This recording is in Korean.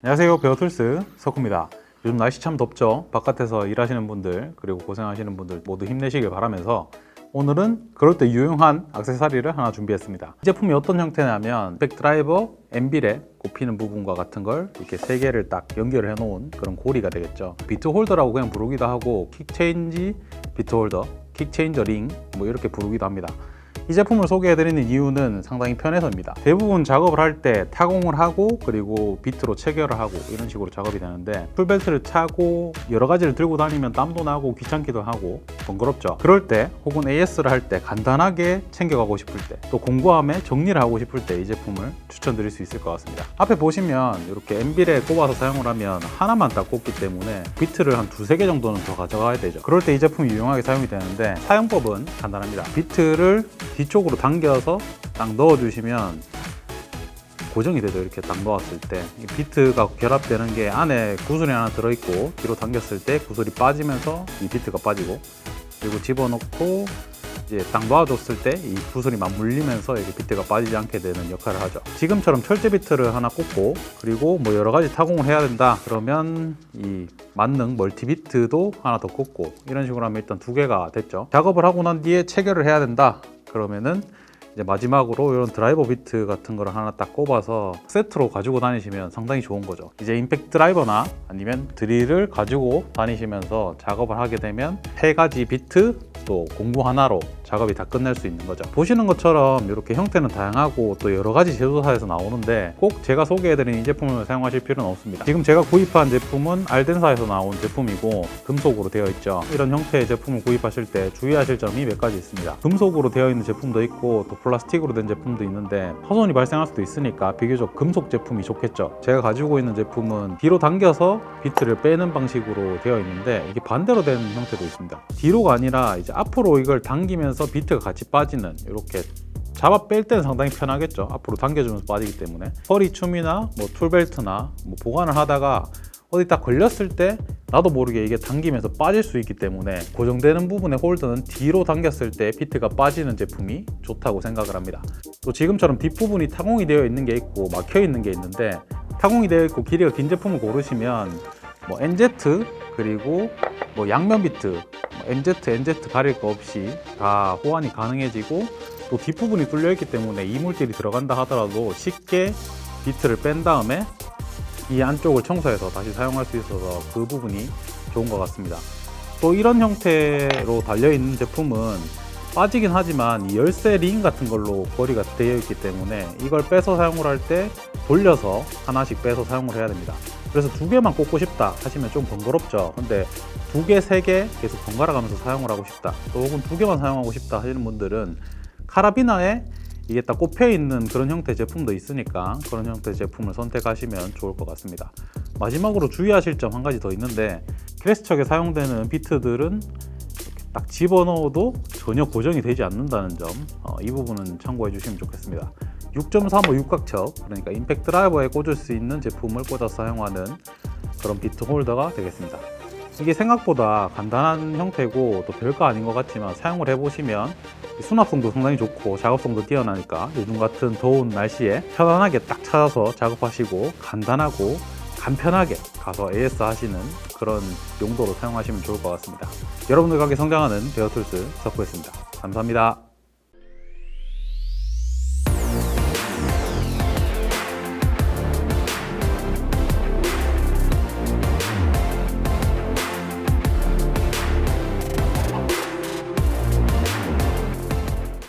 안녕하세요. 베어툴스 석구입니다. 요즘 날씨 참 덥죠? 바깥에서 일하시는 분들 그리고 고생하시는 분들 모두 힘내시길 바라면서 오늘은 그럴 때 유용한 액세서리를 하나 준비했습니다. 이 제품이 어떤 형태냐면 백 드라이버, 엠빌에 꼽히는 부분과 같은 걸 이렇게 세 개를 딱 연결해 놓은 그런 고리가 되겠죠. 비트 홀더라고 그냥 부르기도 하고 킥 체인지 비트 홀더, 킥 체인저 링 뭐 이렇게 부르기도 합니다 이 제품을 소개해드리는 이유는 상당히 편해서입니다. 대부분 작업을 할 때 타공을 하고 그리고 비트로 체결을 하고 이런 식으로 작업이 되는데 풀벨트를 차고 여러 가지를 들고 다니면 땀도 나고 귀찮기도 하고 번거롭죠. 그럴 때 혹은 AS를 할 때 간단하게 챙겨가고 싶을 때 또 공구함에 정리를 하고 싶을 때 이 제품을 추천드릴 수 있을 것 같습니다. 앞에 보시면 이렇게 엠빌에 꼽아서 사용을 하면 하나만 딱 꼽기 때문에 비트를 한 두세 개 정도는 더 가져가야 되죠. 그럴 때 이 제품이 유용하게 사용이 되는데 사용법은 간단합니다. 비트를 뒤쪽으로 당겨서 딱 넣어주시면 고정이 되죠. 이렇게 딱 놓았을 때이 비트가 결합되는 게 안에 구슬이 하나 들어있고 뒤로 당겼을 때 구슬이 빠지면서 이 비트가 빠지고 그리고 집어넣고 이제 딱 놔줬을 때 이 구슬이 맞물리면서 이게 비트가 빠지지 않게 되는 역할을 하죠. 지금처럼 철제 비트를 하나 꽂고 그리고 뭐 여러 가지 타공을 해야 된다 그러면 이 만능 멀티 비트도 하나 더 꽂고 이런 식으로 하면 일단 두 개가 됐죠. 작업을 하고 난 뒤에 체결을 해야 된다 그러면은 이제 마지막으로 이런 드라이버 비트 같은 거를 하나 딱 꼽아서 세트로 가지고 다니시면 상당히 좋은 거죠. 이제 임팩트 드라이버나 아니면 드릴을 가지고 다니시면서 작업을 하게 되면 세 가지 비트 또 공구 하나로 작업이 다 끝낼 수 있는 거죠. 보시는 것처럼 이렇게 형태는 다양하고 또 여러 가지 제조사에서 나오는데 꼭 제가 소개해드린 이 제품을 사용하실 필요는 없습니다. 지금 제가 구입한 제품은 알덴사에서 나온 제품이고 금속으로 되어 있죠. 이런 형태의 제품을 구입하실 때 주의하실 점이 몇 가지 있습니다. 금속으로 되어 있는 제품도 있고 또 플라스틱으로 된 제품도 있는데 파손이 발생할 수도 있으니까 비교적 금속 제품이 좋겠죠. 제가 가지고 있는 제품은 뒤로 당겨서 비트를 빼는 방식으로 되어 있는데 이게 반대로 된 형태도 있습니다. 뒤로가 아니라 이제 앞으로 이걸 당기면서 비트가 같이 빠지는 이렇게 잡아 뺄 때는 상당히 편하겠죠. 앞으로 당겨주면서 빠지기 때문에 허리춤이나 뭐 툴벨트나 뭐 보관을 하다가 어디 딱 걸렸을 때 나도 모르게 이게 당기면서 빠질 수 있기 때문에 고정되는 부분의 홀더는 뒤로 당겼을 때 비트가 빠지는 제품이 좋다고 생각을 합니다. 또 지금처럼 뒷부분이 타공이 되어 있는 게 있고 막혀 있는 게 있는데 타공이 되어 있고 길이가 긴 제품을 고르시면 뭐 NZ 그리고 뭐 양면 비트 뭐 MZ, NZ 가릴 거 없이 다 호환이 가능해지고 또 뒷부분이 뚫려 있기 때문에 이물질이 들어간다 하더라도 쉽게 비트를 뺀 다음에 이 안쪽을 청소해서 다시 사용할 수 있어서 그 부분이 좋은 것 같습니다. 또 이런 형태로 달려있는 제품은 빠지긴 하지만 이 열쇠 링 같은 걸로 거리가 되어 있기 때문에 이걸 빼서 사용을 할 때 돌려서 하나씩 빼서 사용을 해야 됩니다. 그래서 두 개만 꽂고 싶다 하시면 좀 번거롭죠. 근데 두 개, 세 개 계속 번갈아 가면서 사용을 하고 싶다. 또 혹은 두 개만 사용하고 싶다 하시는 분들은 카라비나에 이게 딱 꼽혀 있는 그런 형태 제품도 있으니까 그런 형태 제품을 선택하시면 좋을 것 같습니다. 마지막으로 주의하실 점 한 가지 더 있는데 크레스척에 사용되는 비트들은 딱 집어넣어도 전혀 고정이 되지 않는다는 점, 어, 이 부분은 참고해 주시면 좋겠습니다. 6.35 육각척, 그러니까 임팩트 드라이버에 꽂을 수 있는 제품을 꽂아서 사용하는 그런 비트 홀더가 되겠습니다. 이게 생각보다 간단한 형태고 또 별거 아닌 것 같지만 사용을 해보시면 수납성도 상당히 좋고 작업성도 뛰어나니까 요즘 같은 더운 날씨에 편안하게 딱 찾아서 작업하시고 간단하고 간편하게 가서 AS 하시는 그런 용도로 사용하시면 좋을 것 같습니다. 여러분들 가게 성장하는 베어툴스 석구였습니다. 감사합니다.